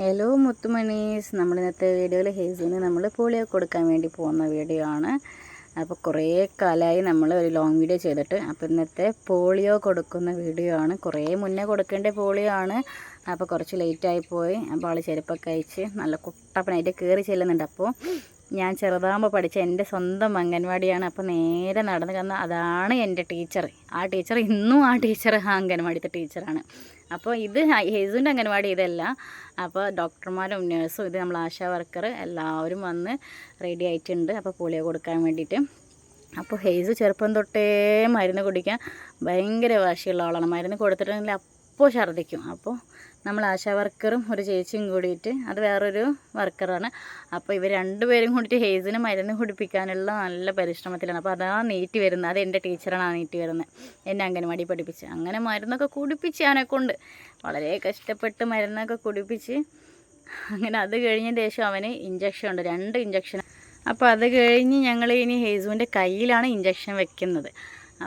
Hello മുത്തുമണീസ്. നമ്മൾ ഇന്നത്തെ വീഡിയോയിൽ ഹേസിന് നമ്മൾ പോളിയോ കൊടുക്കാൻ വേണ്ടി പോകുന്ന വീഡിയോ ആണ്. അപ്പോൾ കുറേ കാലമായി നമ്മൾ ഒരു ലോങ് വീഡിയോ ചെയ്തിട്ട് അപ്പോൾ ഇന്നത്തെ പോളിയോ കൊടുക്കുന്ന വീഡിയോ ആണ്. കുറേ മുന്നേ കൊടുക്കേണ്ട പോളിയോ ആണ്. അപ്പോൾ കുറച്ച് ലേറ്റായി പോയി. അപ്പോൾ ആൾ ചെരുപ്പൊക്കെ അയച്ച് നല്ല കുട്ടപ്പനായിട്ട് കയറി ചെല്ലുന്നുണ്ട്. അപ്പോൾ ഞാൻ ചെറുതാകുമ്പോൾ പഠിച്ച എന്റെ സ്വന്തം അംഗൻവാടിയാണ്. അപ്പോൾ നേരെ നടന്ന് കന്ന അതാണ് എന്റെ ടീച്ചർ ആ ടീച്ചർ ഇന്നും ആ ടീച്ചർ ആ അംഗൻവാടിത്തെ ടീച്ചറാണ്. അപ്പോൾ ഇത് ഹേസുവിന്റെ അംഗൻവാടി ഇതല്ല. അപ്പോൾ ഡോക്ടർമാരും നേഴ്സും ഇത് നമ്മൾ ആശാ വർക്കർ എല്ലാവരും വന്ന് റെഡി ആയിട്ടുണ്ട്. അപ്പോൾ പോളിയോ കൊടുക്കാൻ വേണ്ടിയിട്ട്. അപ്പോൾ ഹേസ് ചെറുപ്പം തൊട്ടേ മരുന്ന് കുടിക്കാൻ ഭയങ്കര വാശിയുള്ള ആളാണ്. മരുന്ന് കൊടുത്തിട്ടുണ്ടെങ്കിൽ അപ്പോൾ ഛർദ്ദിക്കും അപ്പോൾ നമ്മൾ ആശാ വർക്കറും ഒരു ചേച്ചിയും കൂടിയിട്ട് അത് വേറൊരു വർക്കറാണ്. അപ്പോൾ ഇവർ രണ്ടുപേരും കൂടിയിട്ട് ഹേസിന് മരുന്ന് കുടിപ്പിക്കാനുള്ള നല്ല പരിശ്രമത്തിലാണ്. അപ്പോൾ അതാ നീറ്റ് വരുന്നത്. അത് എന്റെ ടീച്ചറാണ് ആ നീറ്റ് വരുന്നത്. എന്നെ അംഗനവാടി പഠിപ്പിച്ച്. അങ്ങനെ മരുന്നൊക്കെ കുടിപ്പിച്ച് അവനെക്കൊണ്ട് വളരെ കഷ്ടപ്പെട്ട് മരുന്നൊക്കെ കുടിപ്പിച്ച് അങ്ങനെ അത് കഴിഞ്ഞ ശേഷം അവന് ഇഞ്ചക്ഷൻ ഉണ്ട്. രണ്ട് ഇഞ്ചക്ഷൻ അപ്പോൾ അത് കഴിഞ്ഞ് ഞങ്ങൾ ഇനി ഹേസുവിന്റെ കയ്യിലാണ് ഇഞ്ചക്ഷൻ വെക്കുന്നത്.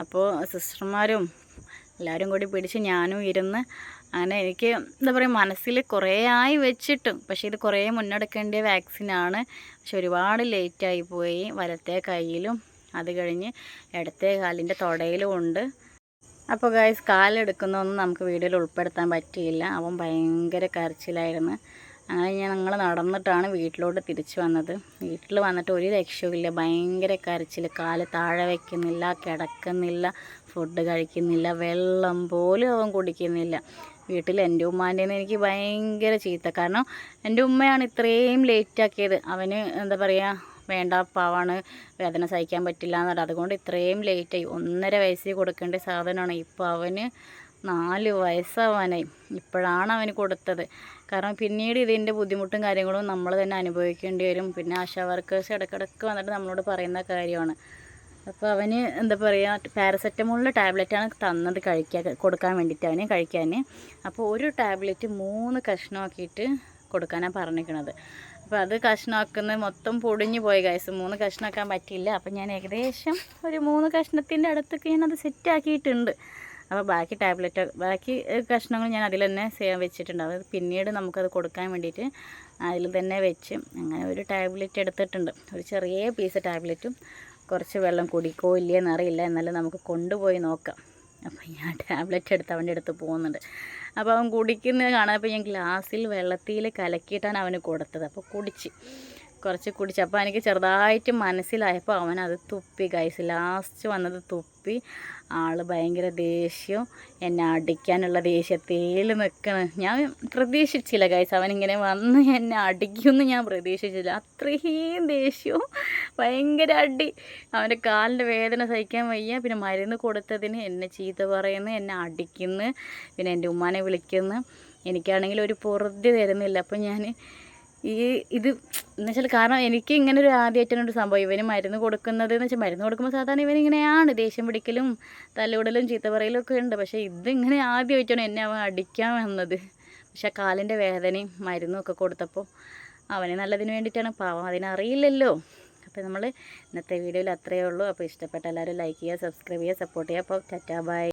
അപ്പോൾ സിസ്റ്റർമാരും എല്ലാവരും കൂടി പിടിച്ച് ഞാനും ഇരുന്ന് അങ്ങനെ എനിക്ക് എന്താ പറയുക മനസ്സിൽ കുറേ ആയി വെച്ചിട്ടും പക്ഷേ ഇത് കുറേ മുന്നെടുക്കേണ്ട വാക്സിനാണ്. പക്ഷെ ഒരുപാട് ലേറ്റായി പോയി വലത്തെ കയ്യിലും അത് കഴിഞ്ഞ് ഇടത്തെ കാലിന്റെ തുടയിലും ഉണ്ട്. അപ്പോൾ ഗായ്സ് കാലെടുക്കുന്നൊന്നും നമുക്ക് വീഡിയോയിൽ ഉൾപ്പെടുത്താൻ പറ്റിയില്ല. അവൻ ഭയങ്കര കരച്ചിലായിരുന്നു. അങ്ങനെ ഞങ്ങൾ നടന്നിട്ടാണ് വീട്ടിലോട്ട് തിരിച്ചു വന്നത്. വീട്ടിൽ വന്നിട്ട് ഒരു രക്ഷയുമില്ല. ഭയങ്കര കരച്ചിൽ കാൽ താഴെ വയ്ക്കുന്നില്ല കിടക്കുന്നില്ല ഫുഡ് കഴിക്കുന്നില്ല വെള്ളം പോലും അവൻ കുടിക്കുന്നില്ല. വീട്ടിൽ എന്റെ ഉമ്മാന്റെ എനിക്ക് ഭയങ്കര ചീത്ത. കാരണം എന്റെ ഉമ്മയാണ് ഇത്രയും ലേറ്റാക്കിയത് അവന് എന്താ പറയുക വേണ്ട പാവാണ് വേദന സഹിക്കാൻ പറ്റില്ല എന്നുള്ളത് അതുകൊണ്ട് ഇത്രയും ലേറ്റായി ഒന്നര വയസ്സിൽ കൊടുക്കേണ്ട സാധനമാണ്. ഇപ്പോൾ അവന് നാല് വയസ്സാവാനായി. ഇപ്പോഴാണ് അവന് കൊടുത്തത്. കാരണം പിന്നീട് ഇതിന്റെ ബുദ്ധിമുട്ടും കാര്യങ്ങളും നമ്മൾ തന്നെ അനുഭവിക്കേണ്ടി വരും. പിന്നെ ആശാ വർക്കേഴ്സ് ഇടയ്ക്കിടയ്ക്ക് വന്നിട്ട് നമ്മളോട് പറയുന്ന കാര്യമാണ്. അപ്പോൾ അവന് എന്താ പറയുക പാരസെറ്റമോളിന്റെ ടാബ്ലറ്റാണ് തന്നത് കഴിക്കാൻ കൊടുക്കാൻ വേണ്ടിയിട്ട് അവന് കഴിക്കാൻ. അപ്പോൾ ഒരു ടാബ്ലറ്റ് മൂന്ന് കഷ്ണമാക്കിയിട്ട് കൊടുക്കാനാണ് പറഞ്ഞിരിക്കുന്നത്. അപ്പോൾ അത് കഷ്ണമാക്കുന്നത് മൊത്തം പൊടിഞ്ഞു പോയി ഗൈസ് മൂന്ന് കഷ്ണമാക്കാൻ പറ്റിയില്ല. അപ്പോൾ ഞാൻ ഏകദേശം ഒരു മൂന്ന് കഷ്ണത്തിന്റെ അടുത്തൊക്കെ ഞാനത് സെറ്റാക്കിയിട്ടുണ്ട് അപ്പോൾ ബാക്കി ടാബ്ലറ്റ് ബാക്കി കഷ്ണങ്ങൾ ഞാൻ അതിൽ തന്നെ സേവ് വെച്ചിട്ടുണ്ട്. അത് പിന്നീട് നമുക്കത് കൊടുക്കാൻ വേണ്ടിയിട്ട് അതിൽ തന്നെ വെച്ച് അങ്ങനെ ഒരു ടാബ്ലറ്റ് എടുത്തിട്ടുണ്ട്. ഒരു ചെറിയ പീസ് ടാബ്ലറ്റും കുറച്ച് വെള്ളം കുടിക്കോ ഇല്ലയെന്ന് എന്നറിയില്ല. എന്നാലും നമുക്ക് കൊണ്ടുപോയി നോക്കാം. അപ്പം ഞാൻ ടാബ്ലറ്റ് എടുത്ത് അവന്റെ അടുത്ത് പോകുന്നുണ്ട്. അപ്പോൾ അവൻ കുടിക്കുന്നത് കാണാൻ ഞാൻ ഗ്ലാസ്സിൽ വെള്ളത്തിൽ കലക്കിയിട്ടാണ് അവന് കൊടുത്തത്. അപ്പോൾ കുടിച്ച്. കുറച്ച് കുടിച്ചു. അപ്പോൾ എനിക്ക് ചെറുതായിട്ട് മനസ്സിലായപ്പോൾ അവനത് തുപ്പി. ഗൈസ് ലാസ്റ്റ് വന്നത് തുപ്പി. ആൾ ഭയങ്കര ദേഷ്യം. എന്നെ അടിക്കാനുള്ള ദേഷ്യത്തിൽ നിൽക്കണം ഞാൻ പ്രതീക്ഷിച്ചില്ല ഗൈസ് അവനിങ്ങനെ വന്ന് എന്നെ അടിക്കുമെന്ന് ഞാൻ പ്രതീക്ഷിച്ചില്ല. അത്രയും ദേഷ്യവും ഭയങ്കര അടി. അവന്റെ കാലിന്റെ വേദന സഹിക്കാൻ വയ്യ. പിന്നെ മരുന്ന് കൊടുത്തതിന് എന്നെ ചീത്ത പറയുന്നു എന്നെ അടിക്കുന്നു പിന്നെ എന്റെ ഉമ്മാനെ വിളിക്കുന്നു. എനിക്കാണെങ്കിൽ ഒരു പൊറുതി തരുന്നില്ല. അപ്പം ഞാൻ ഈ ഇത് എന്ന് വെച്ചാൽ കാരണം എനിക്ക് ഇങ്ങനെ ഒരു ആദ്യമായിട്ടാണ് സംഭവം. ഇവന് മരുന്ന് കൊടുക്കുന്നത് എന്ന് വെച്ചാൽ മരുന്ന് കൊടുക്കുമ്പോൾ സാധാരണ ഇവൻ ഇങ്ങനെയാണ്. ദേഷ്യം പിടിക്കലും തല്ലുവിടലും ചീത്ത പറയലും ഒക്കെ ഉണ്ട്. പക്ഷേ ഇതിങ്ങനെ ആദ്യമായിട്ടാണ് എന്നെ അവൻ അടിക്കാൻ വന്നത്. പക്ഷേ കാലിന്റെ വേദനയും മരുന്നും ഒക്കെ കൊടുത്തപ്പോൾ അവനെ നല്ലതിന് വേണ്ടിയിട്ടാണ് പാവം. അതിനറിയില്ലല്ലോ. അപ്പോൾ നമ്മൾ ഇന്നത്തെ വീഡിയോയിൽ അത്രയേ ഉള്ളൂ. അപ്പോൾ ഇഷ്ടപ്പെട്ട എല്ലാവരും ലൈക്ക് ചെയ്യുക സബ്സ്ക്രൈബ് ചെയ്യുക സപ്പോർട്ട് ചെയ്യുക. അപ്പോൾ ടാറ്റാ ബൈ